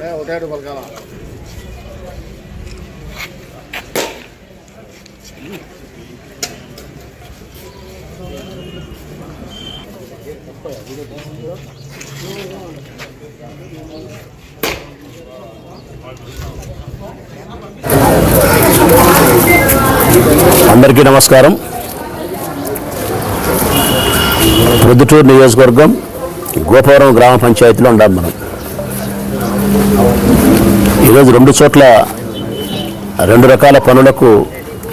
ఒకటే పలకాల అందరికీ నమస్కారం. ప్రొద్దుటూరు నియోజకవర్గం గోపవరం గ్రామ పంచాయతీలో ఉండాలి మనం. ఈరోజు రెండు చోట్ల రెండు రకాల పనులకు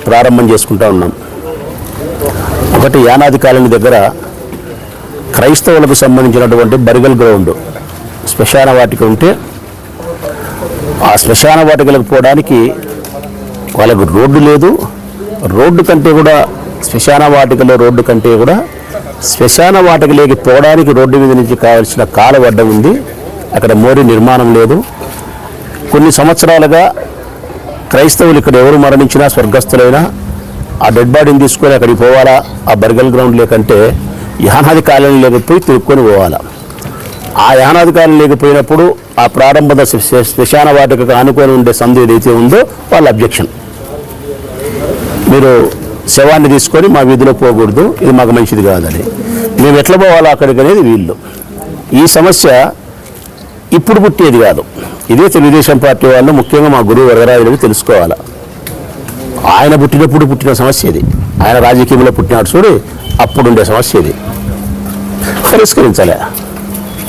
ప్రారంభం చేసుకుంటా ఉన్నాం. ఒకటి యానాది కాలనీ దగ్గర క్రైస్తవులకు సంబంధించినటువంటి బరిగల్ గ్రౌండ్ శ్మశాన వాటిక ఉంటే ఆ శ్మశాన వాటికలకు పోవడానికి వాళ్ళకు రోడ్డు లేదు. రోడ్డు కంటే కూడా శ్మశాన వాటికలో రోడ్డు కంటే కూడా శ్మశాన వాటికలోకి పోవడానికి రోడ్డు మీద నుంచి కావాల్సిన కాలవడ్డ ఉంది. అక్కడ మోరీ నిర్మాణం లేదు. కొన్ని సంవత్సరాలుగా క్రైస్తవులు ఇక్కడ ఎవరు మరణించినా స్వర్గస్థులైనా ఆ డెడ్ బాడీని తీసుకొని అక్కడికి పోవాలా? ఆ బర్గల్ గ్రౌండ్ లేకంటే యానాది లేకపోయి తిరుక్కొని పోవాలా? ఆ యానాది కాలం లేకపోయినప్పుడు ఆ ప్రారంభ శ్మశాన వాటికకు ఆనుకొని ఉండే సందు ఏదైతే ఉందో వాళ్ళ అబ్జెక్షన్ మీరు శవాన్ని తీసుకొని మా వీధిలో పోకూడదు ఇది మాకు మంచిది కాదని. మేము ఎట్లా పోవాలో అక్కడికి అనేది వీళ్ళు. ఈ సమస్య ఇప్పుడు పుట్టేది కాదు. ఇదే తెలుగుదేశం పార్టీ వాళ్ళు ముఖ్యంగా మా గురువు వరదరాజులకు తెలుసుకోవాలి. ఆయన పుట్టినప్పుడు పుట్టిన సమస్య ఇది. ఆయన రాజకీయంలో పుట్టినాడు చూడు అప్పుడు ఉండే సమస్య ఇది. పరిష్కరించలే.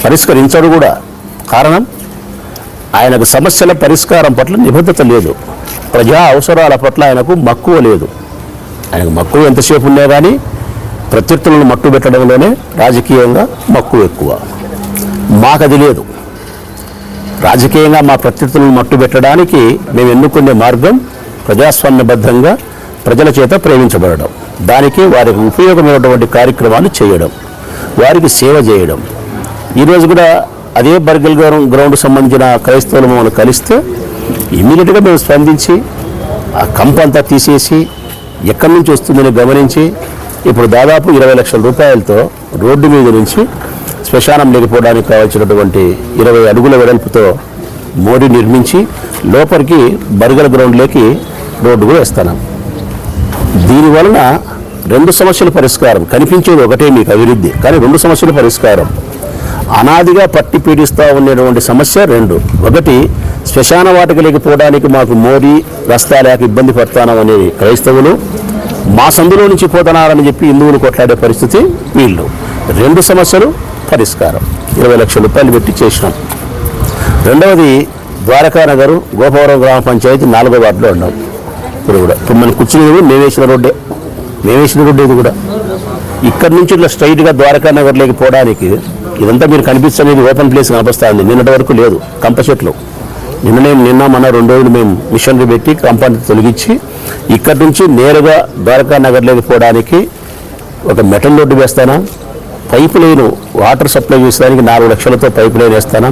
పరిష్కరించడు కూడా. కారణం? ఆయనకు సమస్యల పరిష్కారం పట్ల నిబద్ధత లేదు. ప్రజా అవసరాల పట్ల ఆయనకు మక్కువ లేదు. ఆయనకు మక్కువ ఎంతసేపు ఉన్నా కానీ ప్రత్యర్థులను మట్టు పెట్టడంలోనే రాజకీయంగా మక్కువ ఎక్కువ. మాకది లేదు. రాజకీయంగా మా ప్రత్యర్థులను మట్టు పెట్టడానికి మేము ఎన్నుకునే మార్గం ప్రజాస్వామ్యబద్ధంగా ప్రజల చేత ప్రేమించబడడం. దానికి వారికి ఉపయోగమైనటువంటి కార్యక్రమాలు చేయడం వారికి సేవ చేయడం. ఈరోజు కూడా అదే బర్గల్ గ్రౌండ్ సంబంధించిన క్రైస్తవులు మమ్మల్ని కలిస్తే ఇమ్మీడియట్గా మేము స్పందించి ఆ కంప అంతా తీసేసి ఎక్కడి నుంచి వస్తుందని గమనించి ఇప్పుడు దాదాపు ఇరవై లక్షల రూపాయలతో రోడ్డు మీద నుంచి శ్మశానం లేకపోవడానికి కావాల్సినటువంటి ఇరవై అడుగుల వెడల్పుతో మోడీ నిర్మించి లోపలికి బర్గర్ గ్రౌండ్లోకి రోడ్డు కూడా వేస్తాను. దీనివలన రెండు సమస్యల పరిష్కారం కనిపించేది ఒకటే మీకు అభివృద్ధి కానీ రెండు సమస్యల పరిష్కారం. అనాదిగా పట్టి పీడిస్తూ ఉండేటువంటి సమస్య రెండు. ఒకటి శ్మశాన వాటికి లేకపోవడానికి మాకు మోరీ రస్తా లేక ఇబ్బంది పడతానం అనేది క్రైస్తవులు. మా సందులో నుంచి పోతున్నారని చెప్పి హిందువులు కొట్లాడే పరిస్థితి వీళ్ళు. రెండు సమస్యలు పరిష్కారం. ఇరవై లక్షల రూపాయలు పెట్టి చేసినాం. రెండవది ద్వారకా నగర్ గోపవరం గ్రామ పంచాయతీ నాలుగో వార్డులో ఉన్నాం. ఇప్పుడు కూడా ఇప్పుడు మనం కూర్చునేది మేమేసిన రోడ్డే. మేమేసిన రోడ్డు ఇది కూడా. ఇక్కడ నుంచి ఇట్లా స్ట్రైట్గా ద్వారకా నగర్లోకి పోవడానికి ఇదంతా మీరు కనిపిస్తున్నది ఓపెన్ ప్లేస్ కనిపిస్తుంది నిన్నటి వరకు లేదు. కంప చెట్లు. నిన్ననే నిన్న మన రెండు రోజులు మేము మిషనరీ పెట్టి కంపని తొలగించి ఇక్కడి నుంచి నేరుగా ద్వారకా నగర్లోకి పోవడానికి ఒక మెటల్ రోడ్డు వేస్తాను? పైపు లేను. వాటర్ సప్లై చేసేదానికి నాలుగు లక్షలతో పైప్ లైన్ వేస్తాను.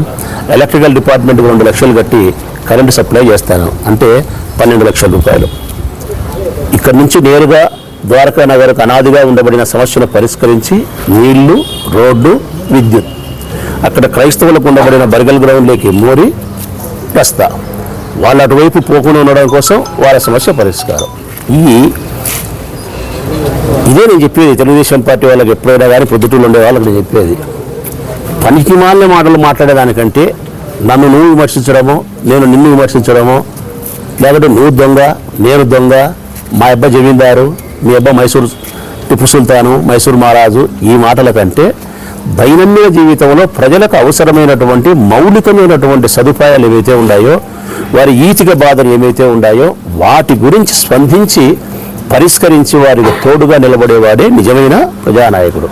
ఎలక్ట్రికల్ డిపార్ట్మెంట్కి రెండు లక్షలు కట్టి కరెంటు సప్లై చేస్తాను. అంటే పన్నెండు లక్షల రూపాయలు. ఇక్కడ నుంచి నేరుగా ద్వారకా నగర్కు అనాదిగా ఉండబడిన సమస్యను పరిష్కరించి నీళ్ళు రోడ్డు విద్యుత్. అక్కడ క్రైస్తవులకు ఉండబడిన బర్గల్ గ్రౌండ్లోకి మోరి రస్తా. వాళ్ళ అటువైపు పోకుండా ఉండడం కోసం వాళ్ళ సమస్య పరిష్కారం. ఈ ఇదే నేను చెప్పేది. తెలుగుదేశం పార్టీ వాళ్ళకి ఎప్పుడైనా కానీ పొద్దుటూళ్ళు ఉండే వాళ్ళకి నేను చెప్పేది. పనికి మాలిన మాటలు మాట్లాడేదానికంటే నన్ను నువ్వు విమర్శించడమో నేను నిన్ను విమర్శించడమో లేకపోతే నువ్వు దొంగ నేను దొంగ మా అబ్బా జమీందారు మీ అబ్బా మైసూరు టిప్పు సుల్తాను మైసూరు మహారాజు ఈ మాటల కంటే దైనందిన జీవితంలో ప్రజలకు అవసరమైనటువంటి మౌలికమైనటువంటి సదుపాయాలు ఏవైతే ఉన్నాయో వారి ఈతిక బాధలు ఏమైతే ఉన్నాయో వాటి గురించి స్పందించి పరిష్కరించి వారికి తోడుగా నిలబడేవాడే నిజమైన ప్రజానాయకుడు.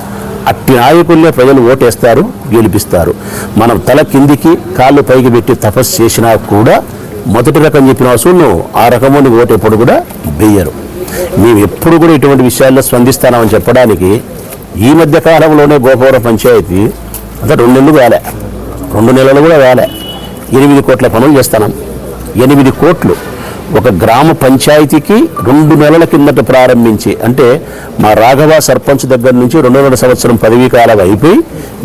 అట్టి నాయకుల్నే ప్రజలు ఓటేస్తారు గెలిపిస్తారు. మనం తల కిందికి కాళ్ళు పైకి పెట్టి తపస్సు చేసినా కూడా మొదటి రకం చెప్పిన అసలు ఆ రకముని ఓటు ఎప్పుడు కూడా వెయ్యరు. మేము ఎప్పుడు కూడా ఇటువంటి విషయాల్లో స్పందిస్తామని చెప్పడానికి ఈ మధ్య కాలంలోనే గోపవరం పంచాయతీ అంటే రెండు నెలలు వేలే. రెండు నెలలు కూడా వేలే. ఎనిమిది కోట్ల పనులు చేస్తున్నాం ఎనిమిది కోట్లు ఒక గ్రామ పంచాయతీకి రెండు నెలల కిందట ప్రారంభించి అంటే మా రాఘవ సర్పంచ్ దగ్గర నుంచి రెండున్నర సంవత్సరం పదవీ కాలం అయిపోయి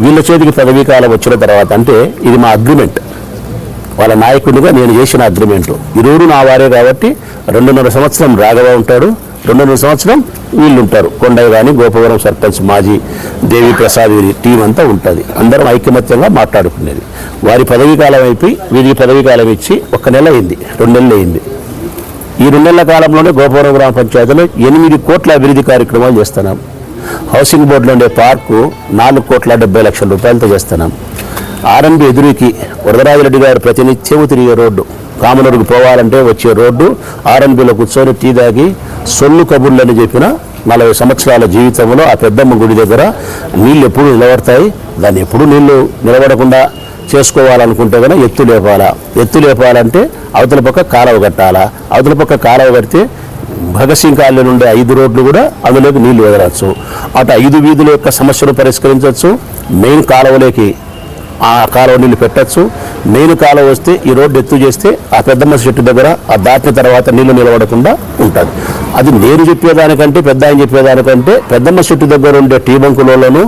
వీళ్ళ చేతికి పదవీ కాలం వచ్చిన తర్వాత అంటే ఇది మా అగ్రిమెంట్. వాళ్ళ నాయకుడిగా నేను చేసిన అగ్రిమెంట్. ఇరువురు నా వారే కాబట్టి రెండున్నర సంవత్సరం రాఘవ ఉంటాడు రెండున్నర సంవత్సరం వీళ్ళు ఉంటారు. కొండయ్య కానీ గోపవరం సర్పంచ్ మాజీ దేవి ప్రసాద్ వీరి టీం అంతా ఉంటుంది. అందరం ఐకమత్యంగా మాట్లాడుకునేది. వారి పదవీ కాలం అయిపోయి వీరికి పదవీ కాలం ఇచ్చి ఒక నెల అయింది రెండు నెలలు అయింది. ఈ రెండు నెలల కాలంలోనే గోపురం గ్రామ పంచాయతీలో ఎనిమిది కోట్ల అభివృద్ధి కార్యక్రమాలు చేస్తున్నాం. హౌసింగ్ బోర్డులో ఉండే పార్కు నాలుగు కోట్ల డెబ్బై లక్షల రూపాయలతో చేస్తున్నాం. ఆర్ఎంబి ఎదురుకి వరదరాజరెడ్డి గారు ప్రతినిత్యము తిరిగే రోడ్డు కామనూరుకు పోవాలంటే వచ్చే రోడ్డు ఆరంభిలో కూర్చొని టీ తాగి సొల్లు కబుర్లని చెప్పిన నలభై సంవత్సరాల జీవితంలో ఆ పెద్దమ్మ గుడి దగ్గర నీళ్ళు ఎప్పుడు నిలబడతాయి దాన్ని ఎప్పుడు నీళ్ళు నిలబడకుండా చేసుకోవాలనుకుంటే కనుక ఎత్తు లేపాలా? ఎత్తు లేపాలంటే అవతల పక్క కాలువ కట్టాలా? అవతల పక్క కాలువ కడితే భగత్ సింగ్ కాలనీ నుండి ఐదు రోడ్లు కూడా అందులోకి నీళ్ళు వదలచ్చు. అటు ఐదు వీధుల యొక్క సమస్యను పరిష్కరించవచ్చు మెయిన్ కాలువలోకి ఆ కాలువ నీళ్ళు పెట్టచ్చు. మెయిన్ కాలువ వస్తే ఈ రోడ్డు ఎత్తు చేస్తే ఆ పెద్దమ్మ చెట్టు దగ్గర ఆ దాటిన తర్వాత నీళ్ళు నిలబడకుండా ఉంటుంది. అది నేను చెప్పేదానికంటే పెద్ద ఆయన చెప్పేదానికంటే పెద్దమ్మ చెట్టు దగ్గర ఉండే టీ బంకులలోనూ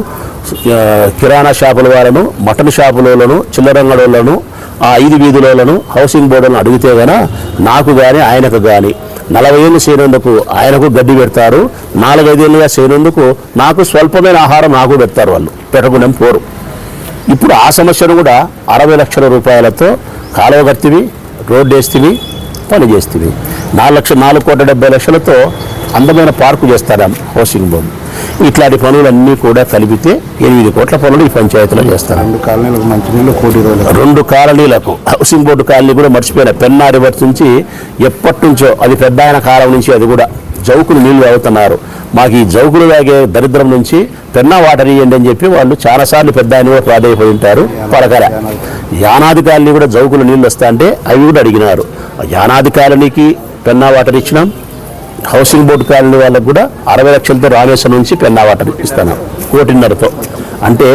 కిరాణా షాపుల వాళ్ళను మటన్ షాపులలోను చిల్లరంగడోళ్ళను ఆ ఐదు వీధులలోను హౌసింగ్ బోర్డులను అడిగితే గన నాకు కానీ ఆయనకు కానీ నలభై ఏళ్ళు చేయనందుకు ఆయనకు గడ్డి పెడతారు నాలుగైదేళ్ళుగా చేయనందుకు నాకు స్వల్పమైన ఆహారం నాకు పెడతారు వాళ్ళు. పెట్టకుండా పోరు ఇప్పుడు ఆ సమస్యను కూడా అరవై లక్షల రూపాయలతో కాలువ కట్టివి రోడ్డు వేస్తేవి పని చేస్తేవి. నాలుగు లక్ష నాలుగు కోట్ల డెబ్బై లక్షలతో అందమైన పార్కు చేస్తారు హౌసింగ్ బోర్డు. ఇట్లాంటి పనులన్నీ కూడా కలిపితే ఎనిమిది కోట్ల పనులు ఈ పంచాయతీలో చేస్తారు. రెండు కాలనీలకు మంచినీళ్ళు కోటి రెండు కాలనీలకు. హౌసింగ్ బోర్డు కాలనీ కూడా మర్చిపోయిన పెన్నా రివర్స్ నుంచి ఎప్పటి నుంచో అది పెద్ద ఆయన కాలం నుంచి అది కూడా జౌకులు నీళ్ళు తాగుతున్నారు. మాకు ఈ జౌకులు తాగే దరిద్రం నుంచి పెన్నా వాటర్ ఇవ్వండి అని చెప్పి వాళ్ళు చాలాసార్లు పెద్ద ఆయన కూడా ప్రాధాయపడి ఉంటారు. పలకర యానాది కాలనీ కూడా జౌకులు నీళ్ళు వస్తా అంటే అవి కూడా అడిగినారు. యానాది కాలనీకి పెన్నా వాటర్ ఇచ్చినాం. హౌసింగ్ బోర్డు కాలనీ వాళ్ళకు కూడా అరవై లక్షలతో రామేశ్వరం నుంచి పెన్నా వాటర్ ఇస్తాను కోటిన్నరతో. అంటే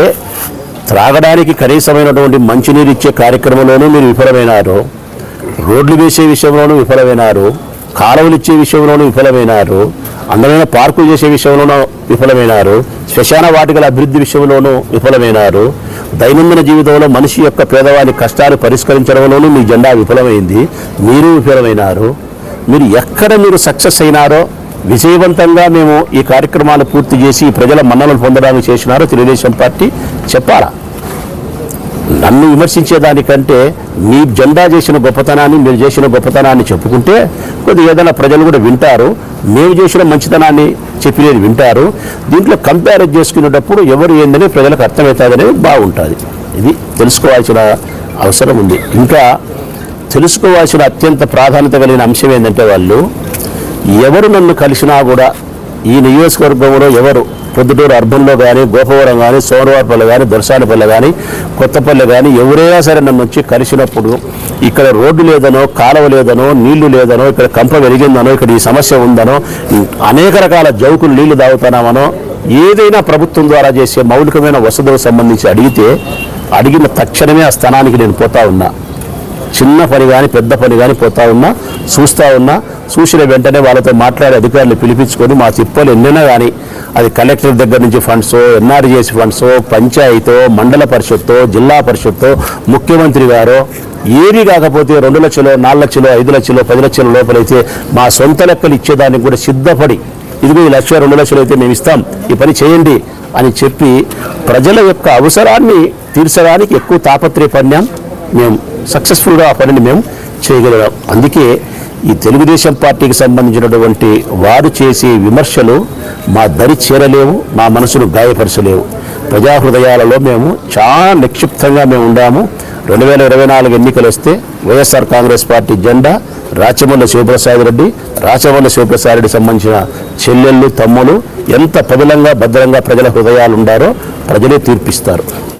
త్రాగడానికి కనీసమైనటువంటి మంచినీరు ఇచ్చే కార్యక్రమంలోనూ మీరు విఫలమైనారు రోడ్లు వేసే విషయంలోనూ విఫలమైనారు కాలువలు ఇచ్చే విషయంలోనూ విఫలమైనారు అందమైన పార్కులు చేసే విషయంలోనూ విఫలమైనారు శ్మశాన వాటికల అభివృద్ధి విషయంలోనూ విఫలమైనారు దైనందిన జీవితంలో మనిషి యొక్క పేదవాని కష్టాలు పరిష్కరించడంలోనూ మీ జెండా విఫలమైంది మీరు విఫలమైనారు. మీరు ఎక్కడ మీరు సక్సెస్ అయినారో విజయవంతంగా మేము ఈ కార్యక్రమాలు పూర్తి చేసి ప్రజల మన్నలను పొందడానికి చేసినారో తెలుగుదేశం పార్టీ చెప్పాలా? నన్ను విమర్శించేదానికంటే మీ జెండా చేసిన గొప్పతనాన్ని మీరు చేసిన గొప్పతనాన్ని చెప్పుకుంటే కొద్దిగా ఏదైనా ప్రజలు కూడా వింటారు. మేము చేసిన మంచితనాన్ని చెప్పినది వింటారు. దీంట్లో కంపేర్ చేసుకునేటప్పుడు ఎవరు ఏందని ప్రజలకు అర్థమవుతుందనేది బాగుంటుంది. ఇది తెలుసుకోవాల్సిన అవసరం ఉంది. ఇంకా తెలుసుకోవాల్సిన అత్యంత ప్రాధాన్యత కలిగిన అంశం ఏంటంటే వాళ్ళు ఎవరు నన్ను కలిసినా కూడా ఈ నియోజకవర్గంలో ఎవరు పొద్దుటూరు అర్బన్లో కానీ గోపవరం కానీ సోమవారపల్లి కానీ దొరసానపల్లి కానీ కొత్తపల్లి కానీ ఎవరైనా సరే నన్ను వచ్చి కలిసినప్పుడు ఇక్కడ రోడ్డు లేదనో కాలువ లేదనో నీళ్ళు లేదనో ఇక్కడ కంప వెలిగిందనో ఇక్కడ ఈ సమస్య ఉందనో అనేక రకాల జౌకులు నీళ్ళు తాగుతున్నామనో ఏదైనా ప్రభుత్వం ద్వారా చేసే మౌలికమైన వసతులకు సంబంధించి అడిగితే అడిగిన తక్షణమే ఆ స్థానానికి నేను పోతా ఉన్నా. చిన్న పని కానీ పెద్ద పని కానీ పోతా ఉన్నా చూస్తూ ఉన్నా చూసిన వెంటనే వాళ్ళతో మాట్లాడే అధికారులు పిలిపించుకొని మా తిప్పలు ఎన్నైనా కానీ అది కలెక్టర్ దగ్గర నుంచి ఫండ్స్ ఎన్ఆర్జీఎస్ ఫండ్స్ పంచాయతీ మండల పరిషత్తో జిల్లా పరిషత్తో ముఖ్యమంత్రి గారు ఏది కాకపోతే రెండు లక్షలు నాలుగు లక్షలు ఐదు లక్షలు పది లక్షల లోపలైతే మా సొంత లెక్కలు ఇచ్చేదానికి కూడా సిద్ధపడి ఇదిగో ఈ లక్ష రెండు లక్షలు అయితే మేము ఇస్తాం ఈ పని చేయండి అని చెప్పి ప్రజల యొక్క అవసరాన్ని తీర్చడానికి ఎక్కువ తాపత్రయపడినాం. మేము సక్సెస్ఫుల్గా ఆ పనిని మేము చేయగలిగాం. అందుకే ఈ తెలుగుదేశం పార్టీకి సంబంధించినటువంటి వారు చేసే విమర్శలు మా దరి చేరలేవు మా మనసును గాయపరచలేవు. ప్రజా హృదయాలలో మేము చాలా నిక్షిప్తంగా మేము ఉండాము. రెండు వేల ఇరవై నాలుగు ఎన్నికలు వస్తే వైఎస్ఆర్ కాంగ్రెస్ పార్టీ జెండా రాచమల్ల శివప్రసాద్ రెడ్డి రాచమల్ల శివప్రసాద్ రెడ్డి సంబంధించిన చెల్లెళ్ళు తమ్ములు ఎంత పదిలంగా భద్రంగా ప్రజల హృదయాలు ఉండారో ప్రజలే తీర్పిస్తారు.